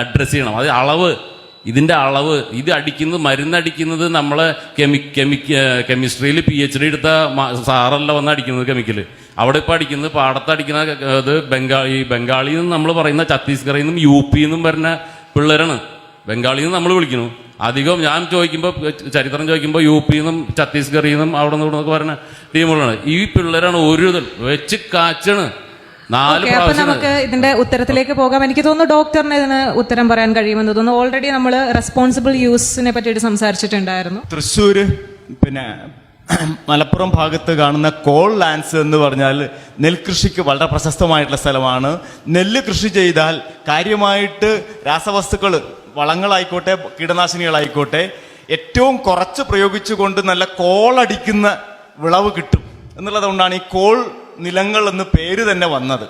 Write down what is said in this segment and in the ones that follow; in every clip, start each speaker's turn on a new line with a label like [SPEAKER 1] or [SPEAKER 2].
[SPEAKER 1] Address ചെയ്യണം. അത് അളവ്. ഇതിന്റെ അളവ്. ഇത് അടിക്കുന്നത് മരുന്നടിക്കുന്നത് നമ്മൾ കെമി കെമി കെമിസ്ട്രിയിൽ പി എച്ച് ഡി എടുത്ത സാറല്ല വന്ന് അടിക്കുന്നത് കെമിക്കൽ അവിടെ ഇപ്പോൾ അടിക്കുന്നത് പാടത്ത് അടിക്കുന്ന ഇത് ബംഗാളി ബംഗാളിയിൽ നിന്ന് നമ്മൾ പറയുന്ന ഛത്തീസ്ഗറിൽ നിന്നും യു പി നിന്നും വരുന്ന പിള്ളേരാണ്. ബംഗാളിയിൽ നിന്ന് നമ്മൾ വിളിക്കുന്നു. അധികം ഞാൻ ചോദിക്കുമ്പോൾ ചരിത്രം ചോദിക്കുമ്പോൾ യു പിയിൽ നിന്നും ഛത്തീസ്ഗറിൽ നിന്നും അവിടെ നിന്ന് ഇവിടെ നിന്നൊക്കെ വരുന്ന ടീമുകളാണ് ഈ പിള്ളേരാണ് ഒരു വെച്ച് കാച്ചാണ്.
[SPEAKER 2] ഓക്കെ അപ്പൊ
[SPEAKER 1] പ്രാവശ്യം
[SPEAKER 2] നമുക്ക് ഇതിന്റെ ഉത്തരത്തിലേക്ക് പോകാം. എനിക്ക് തോന്നുന്നു ഡോക്ടറിന് ഇതിന് ഉത്തരം പറയാൻ കഴിയുമെന്ന് തോന്നുന്നു. ഓൾറെഡി നമ്മൾ റെസ്പോൺസിബിൾ യൂസിനെ പറ്റിയിട്ട് സംസാരിച്ചിട്ടുണ്ടായിരുന്നു.
[SPEAKER 3] തൃശ്ശൂര് പിന്നെ മലപ്പുറം ഭാഗത്ത് കാണുന്ന കോൾ ലാൻഡ്സ് എന്ന് പറഞ്ഞാൽ നെൽകൃഷിക്ക് വളരെ പ്രശസ്തമായിട്ടുള്ള സ്ഥലമാണ്. നെല്ല് കൃഷി ചെയ്താൽ കാര്യമായിട്ട് രാസവസ്തുക്കൾ വളങ്ങളായിക്കോട്ടെ കീടനാശിനികളായിക്കോട്ടെ ഏറ്റവും കുറച്ച് പ്രയോഗിച്ചുകൊണ്ട് നല്ല കോളടിക്കുന്ന വിളവ് കിട്ടും. എന്നുള്ളതുകൊണ്ടാണ് ഈ കോൾ നിലങ്ങൾ എന്ന് പേര് തന്നെ വന്നത്.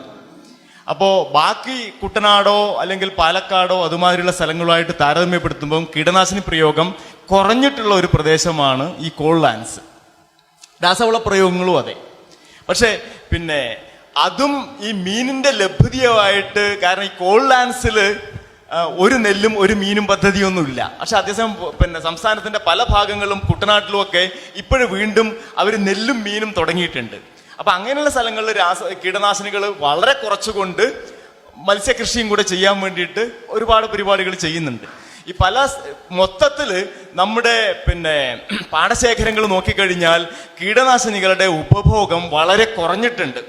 [SPEAKER 3] അപ്പോൾ ബാക്കി കുട്ടനാടോ അല്ലെങ്കിൽ പാലക്കാടോ അതുമാതിരിയുള്ള സ്ഥലങ്ങളുമായിട്ട് താരതമ്യപ്പെടുത്തുമ്പോൾ കീടനാശിനി പ്രയോഗം കുറഞ്ഞിട്ടുള്ള ഒരു പ്രദേശമാണ് ഈ കോൾ ലാൻഡ്സ് രാസവള പ്രയോഗങ്ങളും അതെ. പക്ഷേ പിന്നെ അതും ഈ മീനിന്റെ ലഭ്യതയുമായിട്ട് കാരണം ഈ കോൾ ലാൻഡ്സിൽ ഒരു നെല്ലും ഒരു മീനും പദ്ധതിയൊന്നുമില്ല. പക്ഷെ അതേസമയം പിന്നെ സംസ്ഥാനത്തിന്റെ പല ഭാഗങ്ങളും കുട്ടനാട്ടിലും ഒക്കെ ഇപ്പോഴും വീണ്ടും അവർ നെല്ലും മീനും തുടങ്ങിയിട്ടുണ്ട്. അപ്പൊ അങ്ങനെയുള്ള സ്ഥലങ്ങളിൽ രാസ കീടനാശിനികൾ വളരെ കുറച്ചുകൊണ്ട് മത്സ്യകൃഷിയും കൂടെ ചെയ്യാൻ വേണ്ടിയിട്ട് ഒരുപാട് പരിപാടികൾ ചെയ്യുന്നുണ്ട്. ഈ പല മൊത്തത്തിൽ നമ്മുടെ പിന്നെ പാടശേഖരങ്ങൾ നോക്കിക്കഴിഞ്ഞാൽ കീടനാശിനികളുടെ ഉപഭോഗം വളരെ കുറഞ്ഞിട്ടുണ്ട്.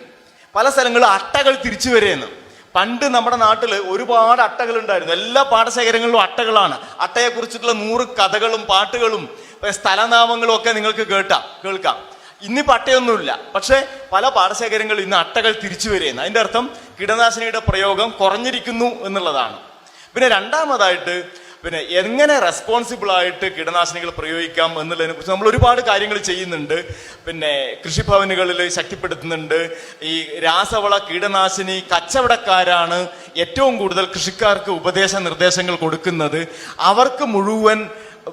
[SPEAKER 3] പല സ്ഥലങ്ങളും അട്ടകൾ തിരിച്ചു വരെയെന്ന്. പണ്ട് നമ്മുടെ നാട്ടിൽ ഒരുപാട് അട്ടകൾ ഉണ്ടായിരുന്നു എല്ലാ പാടശേഖരങ്ങളിലും അട്ടകളാണ്. അട്ടയെ കുറിച്ചിട്ടുള്ള നൂറ് കഥകളും പാട്ടുകളും സ്ഥലനാമങ്ങളും ഒക്കെ നിങ്ങൾക്ക് കേട്ടാം കേൾക്കാം. ഇന്നിപ്പോൾ അട്ടയൊന്നുമില്ല പക്ഷേ പല പാടശേഖരങ്ങളും ഇന്ന് അട്ടകൾ തിരിച്ചു വരുന്നു അതിന്റെ അർത്ഥം കീടനാശിനിയുടെ പ്രയോഗം കുറഞ്ഞിരിക്കുന്നു എന്നുള്ളതാണ്. പിന്നെ രണ്ടാമതായിട്ട് പിന്നെ എങ്ങനെ റെസ്പോൺസിബിൾ ആയിട്ട് കീടനാശിനികൾ പ്രയോഗിക്കാം എന്നുള്ളതിനെ കുറിച്ച് നമ്മൾ ഒരുപാട് കാര്യങ്ങൾ ചെയ്യുന്നുണ്ട്. പിന്നെ കൃഷിഭവനുകളിൽ ശക്തിപ്പെടുത്തുന്നുണ്ട്. ഈ രാസവള കീടനാശിനി കച്ചവടക്കാരാണ് ഏറ്റവും കൂടുതൽ കൃഷിക്കാർക്ക് ഉപദേശ നിർദ്ദേശങ്ങൾ കൊടുക്കുന്നത്. അവർക്ക് മുഴുവൻ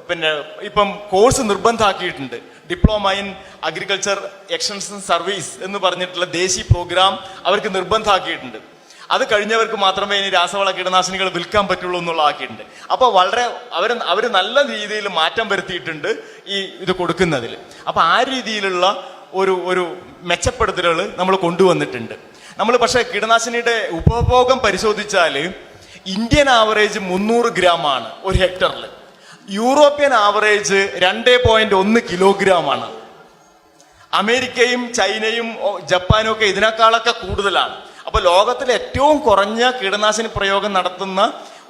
[SPEAKER 3] പിന്നെ ഇപ്പം course നിർബന്ധമാക്കിയിട്ടുണ്ട്. Diploma in agriculture extension service എന്ന് പറഞ്ഞിട്ടുള്ള ദേശീയ പ്രോഗ്രാം അവർക്ക് നിർബന്ധമാക്കിയിട്ടുണ്ട്. അത് കഴിഞ്ഞവർക്ക് മാത്രമേ ഇനി രാസവള കീടനാശിനികൾ വിൽക്കാൻ പറ്റുള്ളൂ എന്നുള്ള ആക്കിയിട്ടുണ്ട്. അപ്പോൾ വളരെ അവർ അവർ നല്ല രീതിയിൽ മാറ്റം വരുത്തിയിട്ടുണ്ട് ഈ ഇത് കൊടുക്കുന്നതിൽ. അപ്പോൾ ആ രീതിയിലുള്ള ഒരു ഒരു മെച്ചപ്പെടുത്തലുകൾ നമ്മൾ കൊണ്ടുവന്നിട്ടുണ്ട്. നമ്മൾ പക്ഷേ കീടനാശിനിയുടെ ഉപഭോഗം പരിശോധിച്ചാൽ ഇന്ത്യൻ ആവറേജ് മുന്നൂറ് ഗ്രാം ആണ് ഒരു ഹെക്ടറിൽ യൂറോപ്യൻ ആവറേജ് രണ്ട് പോയിന്റ് ഒന്ന് കിലോഗ്രാം ആണ് അമേരിക്കയും ചൈനയും ജപ്പാനും ഒക്കെ ഇതിനേക്കാളൊക്കെ കൂടുതലാണ്. അപ്പൊ ലോകത്തിൽ ഏറ്റവും കുറഞ്ഞ കീടനാശിനി പ്രയോഗം നടത്തുന്ന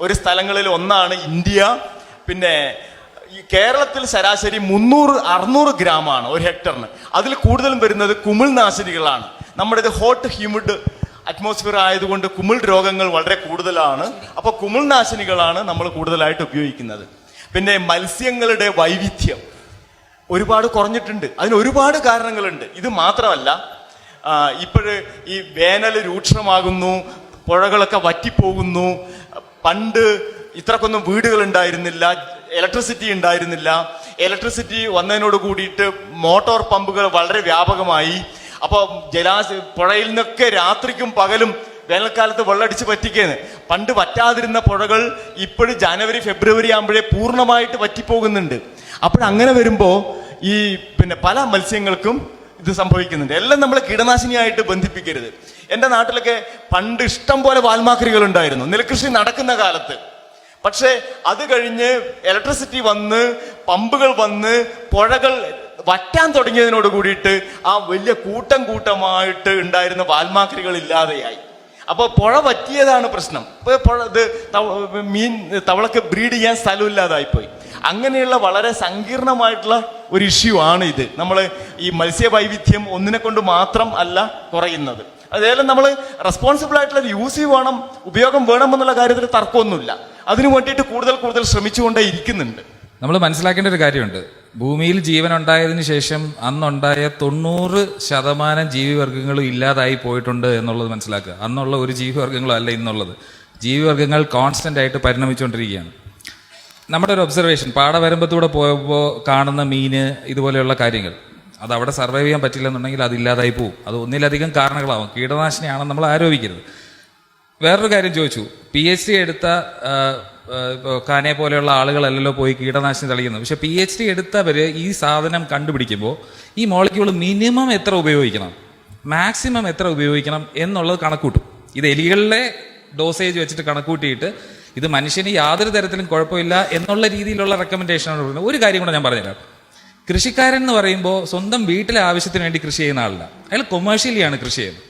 [SPEAKER 3] ഒരു സ്ഥലങ്ങളിൽ ഒന്നാണ് ഇന്ത്യ. പിന്നെ ഈ കേരളത്തിൽ ശരാശരി മുന്നൂറ് അറുന്നൂറ് ഗ്രാമാണ് ഒരു ഹെക്ടറിന്. അതിൽ കൂടുതലും വരുന്നത് കുമിൾ നാശിനികളാണ്. നമ്മുടെ ഇത് ഹോട്ട് ഹ്യൂമിഡ് അറ്റ്മോസ്ഫിയർ ആയതുകൊണ്ട് കുമിൾ രോഗങ്ങൾ വളരെ കൂടുതലാണ്. അപ്പൊ കുമിൾനാശിനികളാണ് നമ്മൾ കൂടുതലായിട്ട് ഉപയോഗിക്കുന്നത്. പിന്നെ മത്സ്യങ്ങളുടെ വൈവിധ്യം ഒരുപാട് കുറഞ്ഞിട്ടുണ്ട്. അതിന് ഒരുപാട് കാരണങ്ങളുണ്ട്. ഇത് മാത്രമല്ല ഇപ്പോഴ് ഈ വേനൽ രൂക്ഷമാകുന്നു പുഴകളൊക്കെ വറ്റിപ്പോകുന്നു പണ്ട് ഇത്രക്കൊന്നും വീടുകൾ ഉണ്ടായിരുന്നില്ല ഇലക്ട്രിസിറ്റി ഉണ്ടായിരുന്നില്ല. ഇലക്ട്രിസിറ്റി വന്നതിനോട് കൂടിയിട്ട് മോട്ടോർ പമ്പുകൾ വളരെ വ്യാപകമായി. അപ്പോൾ ജലാശ പുഴയിൽ നിന്നൊക്കെ രാത്രിക്കും പകലും വേനൽക്കാലത്ത് വെള്ളടിച്ച് പറ്റിക്കേന്ന്. പണ്ട് പറ്റാതിരുന്ന പുഴകൾ ഇപ്പോഴും ജാനുവരി ഫെബ്രുവരി ആകുമ്പോഴേ പൂർണമായിട്ട് വറ്റിപ്പോകുന്നുണ്ട്. അപ്പോഴങ്ങനെ വരുമ്പോൾ ഈ പിന്നെ പല മത്സ്യങ്ങൾക്കും ഇത് സംഭവിക്കുന്നുണ്ട്. എല്ലാം നമ്മൾ കീടനാശിനിയായിട്ട് ബന്ധിപ്പിക്കരുത്. എന്റെ നാട്ടിലൊക്കെ പണ്ട് ഇഷ്ടം പോലെ വാൽമാക്രികൾ ഉണ്ടായിരുന്നു. നെൽകൃഷി നടക്കുന്ന കാലത്ത്. പക്ഷേ അത് കഴിഞ്ഞ് ഇലക്ട്രിസിറ്റി വന്ന് പമ്പുകൾ വന്ന് പുഴകൾ വറ്റാൻ തുടങ്ങിയതിനോട് കൂടിയിട്ട് ആ വലിയ കൂട്ടം കൂട്ടമായിട്ട് ഉണ്ടായിരുന്ന വാൽമാക്രികൾ ഇല്ലാതെയായി. അപ്പോൾ പുഴ വറ്റിയതാണ് പ്രശ്നം. ഇപ്പോൾ പുഴ ഇത് മീൻ തവളക്ക് ബ്രീഡ് ചെയ്യാൻ സ്ഥലമില്ലാതായിപ്പോയി. അങ്ങനെയുള്ള വളരെ സങ്കീർണമായിട്ടുള്ള ഒരു ഇഷ്യൂ ആണ് ഇത്. നമ്മൾ ഈ മത്സ്യവൈവിധ്യം ഒന്നിനെ കൊണ്ട് മാത്രം അല്ല കുറയുന്നത്. അതേപോലെ നമ്മൾ റെസ്പോൺസിബിൾ ആയിട്ടുള്ള യൂസ് വേണം ഉപയോഗം വേണം എന്നുള്ള കാര്യത്തിൽ തർക്കമൊന്നുമില്ല. അതിനു വേണ്ടിയിട്ട് കൂടുതൽ കൂടുതൽ ശ്രമിച്ചുകൊണ്ടേ ഇരിക്കുന്നുണ്ട്.
[SPEAKER 4] നമ്മൾ മനസ്സിലാക്കേണ്ട ഒരു കാര്യമുണ്ട്. ഭൂമിയിൽ ജീവൻ ഉണ്ടായതിനു ശേഷം അന്നുണ്ടായ തൊണ്ണൂറ് ശതമാനം ജീവിവർഗങ്ങളും ഇല്ലാതായി പോയിട്ടുണ്ട് എന്നുള്ളത് മനസ്സിലാക്കുക. അന്നുള്ള ഒരു ജീവിവർഗങ്ങളും അല്ല ഇന്നുള്ളത്. ജീവിവർഗങ്ങൾ കോൺസ്റ്റന്റ് ആയിട്ട് പരിണമിച്ചുകൊണ്ടിരിക്കുകയാണ്. നമ്മുടെ ഒരു ഒബ്സർവേഷൻ പാടവരമ്പത്തൂടെ പോയപ്പോൾ കാണുന്ന മീന് ഇതുപോലെയുള്ള കാര്യങ്ങൾ. അത് അവിടെ സർവൈവ് ചെയ്യാൻ പറ്റില്ലെന്നുണ്ടെങ്കിൽ അതില്ലാതായി പോകും അത് ഒന്നിലധികം കാരണങ്ങളാവും. കീടനാശിനിയാണെന്ന് നമ്മൾ ആരോപിക്കരുത്. വേറൊരു കാര്യം ചോദിച്ചു. പി എച്ച് ഡി എടുത്ത ആ, കാനെ പോലെയുള്ള ആളുകളല്ലല്ലോ പോയി കീടനാശിനി തളിക്കുന്നത്. പക്ഷെ പി എച്ച് ഡി എടുത്തവര് ഈ സാധനം കണ്ടുപിടിക്കുമ്പോൾ ഈ മോളിക്യൂൾ മിനിമം എത്ര ഉപയോഗിക്കണം? മാക്സിമം എത്ര ഉപയോഗിക്കണം എന്നുള്ളത് കണക്കൂട്ടും. ഇത് എലികളിലെ ഡോസേജ് വെച്ചിട്ട് കണക്കൂട്ടിയിട്ട് ഇത് മനുഷ്യന് യാതൊരു തരത്തിലും കുഴപ്പമില്ല എന്നുള്ള രീതിയിലുള്ള റെക്കമെൻഡേഷനാണ് പറയുന്നത് ഒരു കാര്യം കൂടെ ഞാൻ പറഞ്ഞുതരാം. കൃഷിക്കാരൻ എന്ന് പറയുമ്പോൾ സ്വന്തം വീട്ടിലെ ആവശ്യത്തിന് വേണ്ടി കൃഷി ചെയ്യുന്ന ആളല്ല. അയാൾ കൊമേഴ്ഷ്യലിയാണ് കൃഷി ചെയ്യുന്നത്.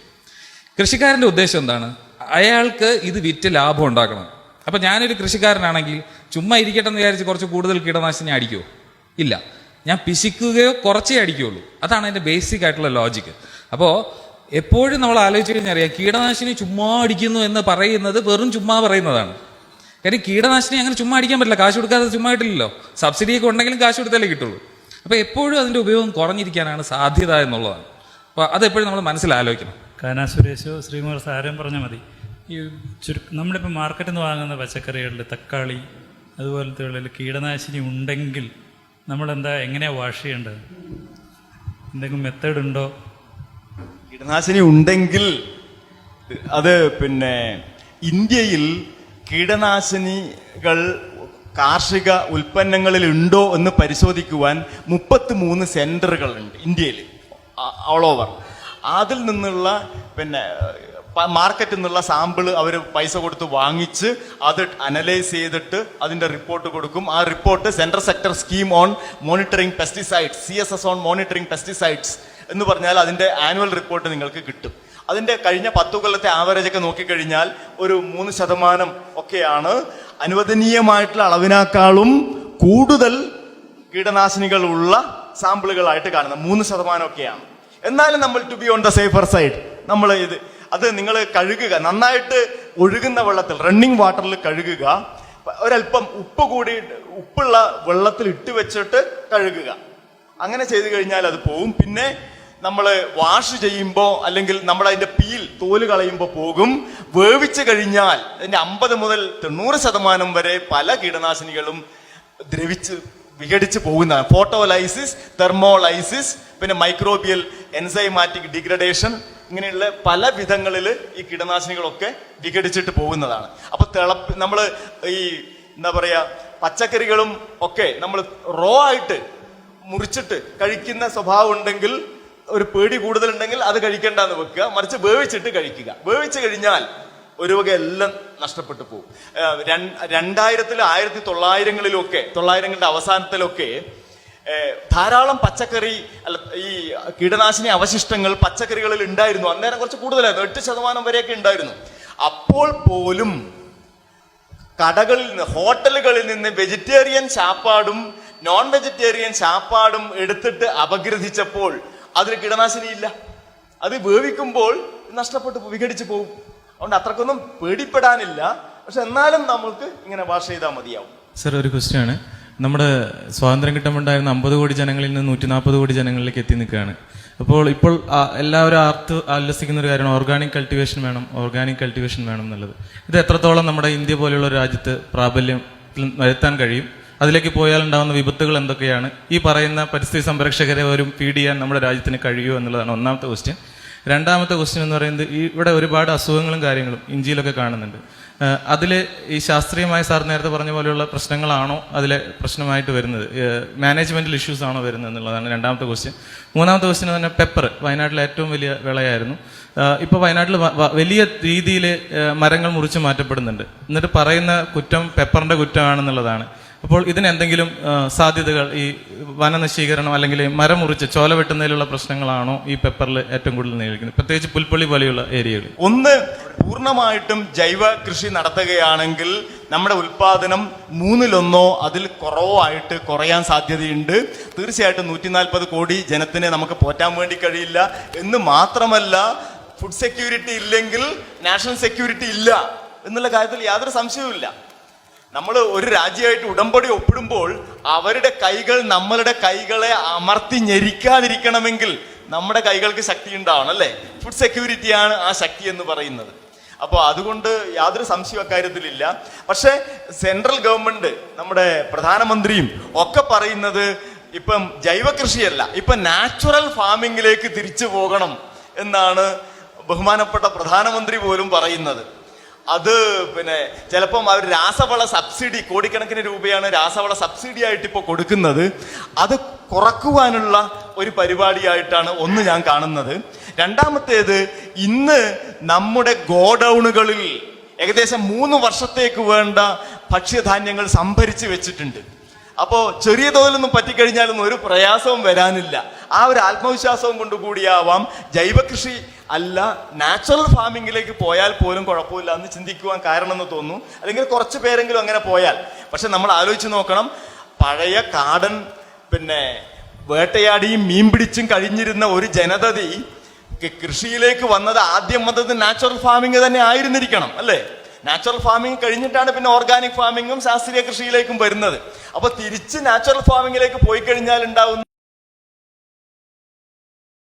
[SPEAKER 4] കൃഷിക്കാരന്റെ ഉദ്ദേശം എന്താണ്? അയാൾക്ക് ഇത് വിറ്റ് ലാഭം ഉണ്ടാക്കണം. അപ്പൊ ഞാനൊരു കൃഷിക്കാരനാണെങ്കിൽ ചുമ്മാ ഇരിക്കട്ടെ എന്ന് വിചാരിച്ച് കുറച്ച് കൂടുതൽ കീടനാശിനി അടിക്കുമോ ഇല്ല. ഞാൻ പിശിക്കുകയോ കുറച്ചേ അടിക്കുകയുള്ളൂ. അതാണ് അതിന്റെ ബേസിക് ആയിട്ടുള്ള ലോജിക് അപ്പോൾ എപ്പോഴും നമ്മൾ ആലോചിച്ച് കഴിഞ്ഞാൽ അറിയാം കീടനാശിനി ചുമ്മാ അടിക്കുന്നു എന്ന് പറയുന്നത് വെറും ചുമ്മാ പറയുന്നതാണ്. കാര്യം കീടനാശിനി അങ്ങനെ ചുമ്മാ അടിക്കാൻ പറ്റില്ല. കാശ് കൊടുക്കാതെ ചുമ്മാ കിട്ടില്ലല്ലോ സബ്സിഡിയൊക്കെ ഉണ്ടെങ്കിലും കാശ് കൊടുത്താലേ കിട്ടുള്ളൂ. അപ്പോൾ എപ്പോഴും അതിന്റെ ഉപയോഗം കുറഞ്ഞിരിക്കാനാണ് സാധ്യത എന്നുള്ളതാണ്. അപ്പോൾ അതെപ്പോഴും നമ്മൾ മനസ്സിലാലോചിക്കണം
[SPEAKER 5] കാനാ സുരേഷോ ശ്രീകുമാർ സാരം പറഞ്ഞാൽ മതി. ഈ ചുരു നമ്മളിപ്പോൾ മാർക്കറ്റിൽ നിന്ന് വാങ്ങുന്ന പച്ചക്കറികളിൽ തക്കാളി അതുപോലത്തെ കീടനാശിനി ഉണ്ടെങ്കിൽ നമ്മളെന്താ എങ്ങനെയാണ് വാഷ് ചെയ്യേണ്ടത്? എന്തെങ്കിലും മെത്തേഡ് ഉണ്ടോ?
[SPEAKER 3] കീടനാശിനി ഉണ്ടെങ്കിൽ അത് പിന്നെ ഇന്ത്യയിൽ കീടനാശിനികൾ കാർഷിക ഉൽപ്പന്നങ്ങളിൽ ഉണ്ടോ എന്ന് പരിശോധിക്കുവാൻ മുപ്പത്തി മൂന്ന് സെന്ററുകളുണ്ട് ഇന്ത്യയിൽ ഓൾ ഓവർ അതിൽ നിന്നുള്ള പിന്നെ മാർക്കറ്റിൽ നിന്നുള്ള സാമ്പിൾ അവർ പൈസ കൊടുത്ത് വാങ്ങിച്ച് അത് അനലൈസ് ചെയ്തിട്ട് അതിന്റെ റിപ്പോർട്ട് കൊടുക്കും. ആ report central sector scheme on monitoring pesticides C S S on monitoring pesticides എന്ന് പറഞ്ഞാൽ അതിന്റെ ആനുവൽ റിപ്പോർട്ട് നിങ്ങൾക്ക് കിട്ടും. അതിന്റെ കഴിഞ്ഞ പത്തു കൊല്ലത്തെ ആവറേജ് ഒക്കെ നോക്കിക്കഴിഞ്ഞാൽ ഒരു മൂന്ന് ശതമാനം ഒക്കെയാണ്. അനുവദനീയമായിട്ടുള്ള അളവിനേക്കാളും കൂടുതൽ കീടനാശിനികളുള്ള സാമ്പിളുകളായിട്ട് കാണുന്നത് മൂന്ന് ശതമാനം ഒക്കെയാണ്. എന്നാലും നമ്മൾ to be on the safer side നമ്മൾ ഇത് അത് നിങ്ങൾ കഴുകുക. നന്നായിട്ട് ഒഴുകുന്ന വെള്ളത്തിൽ റണ്ണിങ് വാട്ടറിൽ കഴുകുക. ഒരല്പം ഉപ്പ് കൂടി ഉപ്പുള്ള വെള്ളത്തിൽ ഇട്ട് വെച്ചിട്ട് കഴുകുക. അങ്ങനെ ചെയ്തു കഴിഞ്ഞാൽ അത് പോവും. പിന്നെ നമ്മൾ വാഷ് ചെയ്യുമ്പോൾ അല്ലെങ്കിൽ നമ്മൾ അതിന്റെ പീൽ തോൽ കളയുമ്പോൾ പോകും. വേവിച്ച് കഴിഞ്ഞാൽ അതിന്റെ അമ്പത് മുതൽ തൊണ്ണൂറ് ശതമാനം വരെ പല കീടനാശിനികളും ദ്രവിച്ച് വിഘടിച്ച് പോകുന്നതാണ്. ഫോട്ടോലൈസിസ് തെർമോലൈസിസ് പിന്നെ മൈക്രോബിയൽ എൻസൈമാറ്റിക് ഡിഗ്രഡേഷൻ ഇങ്ങനെയുള്ള പല വിധങ്ങളിൽ ഈ കീടനാശിനികളൊക്കെ വിഘടിച്ചിട്ട് പോകുന്നതാണ്. അപ്പൊ തിളപ്പ് നമ്മൾ ഈ എന്താ പറയാ പച്ചക്കറികളും ഒക്കെ നമ്മൾ റോ ആയിട്ട് മുറിച്ചിട്ട് കഴിക്കുന്ന സ്വഭാവം ഉണ്ടെങ്കിൽ ഒരു പേടി കൂടുതലുണ്ടെങ്കിൽ അത് കഴിക്കേണ്ടെന്ന് വെക്കുക. മറിച്ച് വേവിച്ചിട്ട് കഴിക്കുക. വേവിച്ച് കഴിഞ്ഞാൽ ഒരു വക എല്ലാം നഷ്ടപ്പെട്ടു പോകും. രണ്ടായിരത്തിലും ആയിരത്തി തൊള്ളായിരങ്ങളിലും ഒക്കെ തൊള്ളായിരങ്ങളുടെ അവസാനത്തിലൊക്കെ ധാരാളം പച്ചക്കറി അല്ല ഈ കീടനാശിനി അവശിഷ്ടങ്ങൾ പച്ചക്കറികളിൽ ഉണ്ടായിരുന്നു. അന്നേരം കുറച്ച് കൂടുതലായിരുന്നു. എട്ട് ശതമാനം വരെയൊക്കെ ഉണ്ടായിരുന്നു. അപ്പോൾ പോലും കടകളിൽ നിന്ന് ഹോട്ടലുകളിൽ നിന്ന് വെജിറ്റേറിയൻ ചാപ്പാടും നോൺ വെജിറ്റേറിയൻ ചാപ്പാടും എടുത്തിട്ട് അപഗ്രഥിച്ചപ്പോൾ അതിൽ കീടനാശിനി ഇല്ല അത് വേവിക്കുമ്പോൾ നഷ്ടപ്പെട്ടു വിഘടിച്ചു പോകും അതുകൊണ്ട് അത്രക്കൊന്നും പേടിപ്പെടാനില്ല. പക്ഷെ എന്നാലും നമ്മൾക്ക് ഇങ്ങനെ വാഷ് ചെയ്താൽ മതിയാവും.
[SPEAKER 6] സർ ഒരു ക്വസ്റ്റ്യൻ ആണ്. നമ്മുടെ സ്വാതന്ത്ര്യം കിട്ടുമ്പോണ്ടായിരുന്ന അമ്പത് കോടി ജനങ്ങളിൽ നിന്ന് നൂറ്റി നാൽപ്പത് കോടി ജനങ്ങളിലേക്ക് എത്തി നിൽക്കുകയാണ്. അപ്പോൾ ഇപ്പോൾ എല്ലാവരും ആർത്ത് ആലസിക്കുന്ന ഒരു കാര്യമാണ്. ഓർഗാനിക് കൾട്ടിവേഷൻ വേണം. ഓർഗാനിക് കൾട്ടിവേഷൻ വേണം എന്നുള്ളത്. ഇത് എത്രത്തോളം നമ്മുടെ ഇന്ത്യ പോലെയുള്ള രാജ്യത്ത് പ്രാബല്യം വരുത്താൻ കഴിയും? അതിലേക്ക് പോയാൽ ഉണ്ടാകുന്ന വിപത്തുകൾ എന്തൊക്കെയാണ്? ഈ പറയുന്ന പരിസ്ഥിതി സംരക്ഷകരെ വരും ഫീഡ് ചെയ്യാൻ നമ്മുടെ രാജ്യത്തിന് കഴിയുമോ എന്നുള്ളതാണ് ഒന്നാമത്തെ ക്വസ്റ്റ്യൻ രണ്ടാമത്തെ ക്വസ്റ്റ്യൻ എന്ന് പറയുന്നത് ഇവിടെ ഒരുപാട് അസുഖങ്ങളും കാര്യങ്ങളും ഇഞ്ചിയിലൊക്കെ കാണുന്നുണ്ട്. അതിൽ ഈ ശാസ്ത്രീയമായ സാർ നേരത്തെ പറഞ്ഞ പോലെയുള്ള പ്രശ്നങ്ങളാണോ അതിലെ പ്രശ്നമായിട്ട് വരുന്നത്? മാനേജ്മെന്റൽ ഇഷ്യൂസ് ആണോ വരുന്നത് എന്നുള്ളതാണ് രണ്ടാമത്തെ ക്വസ്റ്റ്യൻ മൂന്നാമത്തെ ക്വസ്റ്റ്യൻ തന്നെ പെപ്പർ വയനാട്ടിലെ ഏറ്റവും വലിയ വിളയായിരുന്നു. ഇപ്പോൾ വയനാട്ടിൽ വലിയ രീതിയിൽ മരങ്ങൾ മുറിച്ച് മാറ്റപ്പെടുന്നുണ്ട്. എന്നിട്ട് പറയുന്ന കുറ്റം പെപ്പറിന്റെ കുറ്റമാണെന്നുള്ളതാണ്. അപ്പോൾ ഇതിനെന്തെങ്കിലും സാധ്യതകൾ ഈ വനനശീകരണം അല്ലെങ്കിൽ മരം മുറിച്ച് ചോല വെട്ടുന്നതിലുള്ള പ്രശ്നങ്ങളാണോ ഈ പേപ്പറിൽ ഏറ്റവും കൂടുതൽ നേരിടുന്നത് പ്രത്യേകിച്ച് പുൽപ്പള്ളി പോലെയുള്ള ഏരിയകളിൽ.
[SPEAKER 3] ഒന്ന് പൂർണമായിട്ടും ജൈവ കൃഷി നടത്തുകയാണെങ്കിൽ നമ്മുടെ ഉൽപാദനം മൂന്നിലൊന്നോ അതിൽ കുറവോ ആയിട്ട് കുറയാൻ സാധ്യതയുണ്ട്. തീർച്ചയായിട്ടും നൂറ്റി നാൽപ്പത് കോടി ജനത്തിനെ നമുക്ക് പോറ്റാൻ വേണ്ടി കഴിയില്ല. എന്ന് മാത്രമല്ല ഫുഡ് സെക്യൂരിറ്റി ഇല്ലെങ്കിൽ നാഷണൽ സെക്യൂരിറ്റി ഇല്ല. എന്നുള്ള കാര്യത്തിൽ യാതൊരു സംശയവുമില്ല. നമ്മൾ ഒരു രാജ്യമായിട്ട് ഉടമ്പടി ഒപ്പിടുമ്പോൾ അവരുടെ കൈകൾ നമ്മളുടെ കൈകളെ അമർത്തി ഞെരിക്കാതിരിക്കണമെങ്കിൽ നമ്മുടെ കൈകൾക്ക് ശക്തി ഉണ്ടാവണം അല്ലേ? ഫുഡ് സെക്യൂരിറ്റിയാണ് ആ ശക്തി എന്ന് പറയുന്നത്. അപ്പോൾ അതുകൊണ്ട് യാതൊരു സംശയം അക്കാര്യത്തിലില്ല. പക്ഷേ സെൻട്രൽ ഗവൺമെന്റ് നമ്മുടെ പ്രധാനമന്ത്രിയും ഒക്കെ പറയുന്നത് ഇപ്പം ജൈവ കൃഷിയല്ല ഇപ്പം നാച്ചുറൽ ഫാമിങ്ങിലേക്ക് തിരിച്ചു പോകണം എന്നാണ് ബഹുമാനപ്പെട്ട പ്രധാനമന്ത്രി പോലും പറയുന്നത്. അത് പിന്നെ ചിലപ്പം അവർ രാസവള സബ്സിഡി കോടിക്കണക്കിന് രൂപയാണ് രാസവള സബ്സിഡി ആയിട്ട് ഇപ്പോൾ കൊടുക്കുന്നത്. അത് കുറക്കുവാനുള്ള ഒരു പരിപാടിയായിട്ടാണ് ഒന്ന് ഞാൻ കാണുന്നത്. രണ്ടാമത്തേത് ഇന്ന് നമ്മുടെ ഗോഡൗണുകളിൽ ഏകദേശം മൂന്ന് വർഷത്തേക്ക് വേണ്ട ഭക്ഷ്യധാന്യങ്ങൾ സംഭരിച്ചു വെച്ചിട്ടുണ്ട്. അപ്പോൾ ചെറിയ തോതിലൊന്നും പറ്റിക്കഴിഞ്ഞാലൊന്നും ഒരു പ്രയാസവും വരാനില്ല. ആ ഒരു ആത്മവിശ്വാസവും കൊണ്ട് കൂടിയാവാം ജൈവകൃഷി അല്ല നാച്ചുറൽ ഫാമിങ്ങിലേക്ക് പോയാൽ പോലും കുഴപ്പമില്ല എന്ന് ചിന്തിക്കുവാൻ കാരണമെന്ന് തോന്നുന്നു. അല്ലെങ്കിൽ കുറച്ച് പേരെങ്കിലും അങ്ങനെ പോയാൽ. പക്ഷെ നമ്മൾ ആലോചിച്ച് നോക്കണം പഴയ കാടൻ പിന്നെ വേട്ടയാടിയും മീൻ പിടിച്ചും കഴിഞ്ഞിരുന്ന ഒരു ജനതതി കൃഷിയിലേക്ക് വന്നത് ആദ്യം വന്നത് നാച്ചുറൽ ഫാമിംഗ് തന്നെ ആയിരുന്നിരിക്കണം അല്ലേ? നാച്ചുറൽ ഫാമിംഗ് കഴിഞ്ഞിട്ടാണ് പിന്നെ ഓർഗാനിക് ഫാമിങ്ങും ശാസ്ത്രീയ കൃഷിയിലേക്കും വരുന്നത്. അപ്പൊ തിരിച്ച് നാച്ചുറൽ ഫാമിങ്ങിലേക്ക് പോയി കഴിഞ്ഞാൽ ഉണ്ടാവുന്ന